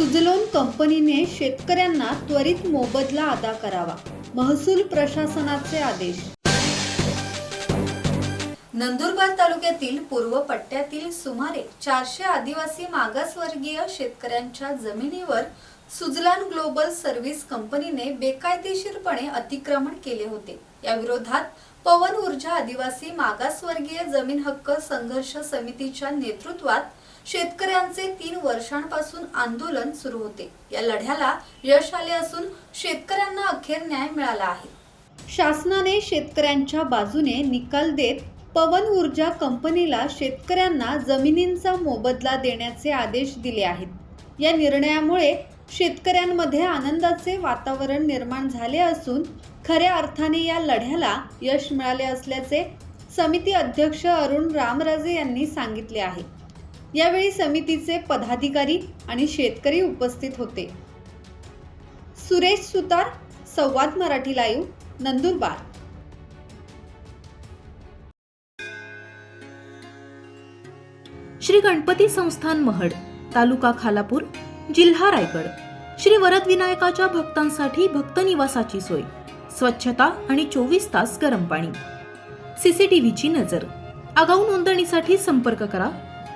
सुजलोन कंपनीने शेतकऱ्यांना त्वरित मोबदला अदा करावा महसूल प्रशासनाचे आदेश. नंदुरबार तालुक्यातील पूर्व पट्ट्यातील सुमारे चारशे आदिवासी मागासवर्गीय शेतकऱ्यांच्या जमिनीवर सुजलान ग्लोबल सर्व्हिस कंपनीने बेकायदेशीरपणे अतिक्रमण केले होते. या विरोधात पवन ऊर्जा आदिवासी मागासवर्गीय जमीन हक्क संघर्ष समितीच्या नेतृत्वात शेतकऱ्यांचे तीन वर्षांपासून आंदोलन सुरू होते. या लढ्याला यश आले असून शेतकऱ्यांना अखेर न्याय मिळाला आहे. शासनाने शेतकऱ्यांच्या बाजूने निकाल देत पवन ऊर्जा कंपनीला शेतकऱ्यांना जमिनींचा मोबदला देण्याचे आदेश दिले आहेत. या निर्णयामुळे शेतकऱ्यांमध्ये आनंदाचे वातावरण निर्माण झाले असून खऱ्या अर्थाने या लढ्याला यश मिळाले असल्याचे समिती अध्यक्ष अरुण रामराजे यांनी सांगितले आहे. यावेळी समितीचे पदाधिकारी आणि शेतकरी उपस्थित होते. सुरेश सुतार संवाद मराठी लाईव्ह नंदुरबार. श्री गणपती संस्थान महड तालुका खालापूर जिल्हा रायगड. श्री वरद विनायकाच्या भक्तांसाठी भक्त निवासाची सोय स्वच्छता आणि चोवीस तास गरम पाणी. सीसीटीव्हीची नजर. आगाऊ नोंदणीसाठी संपर्क करा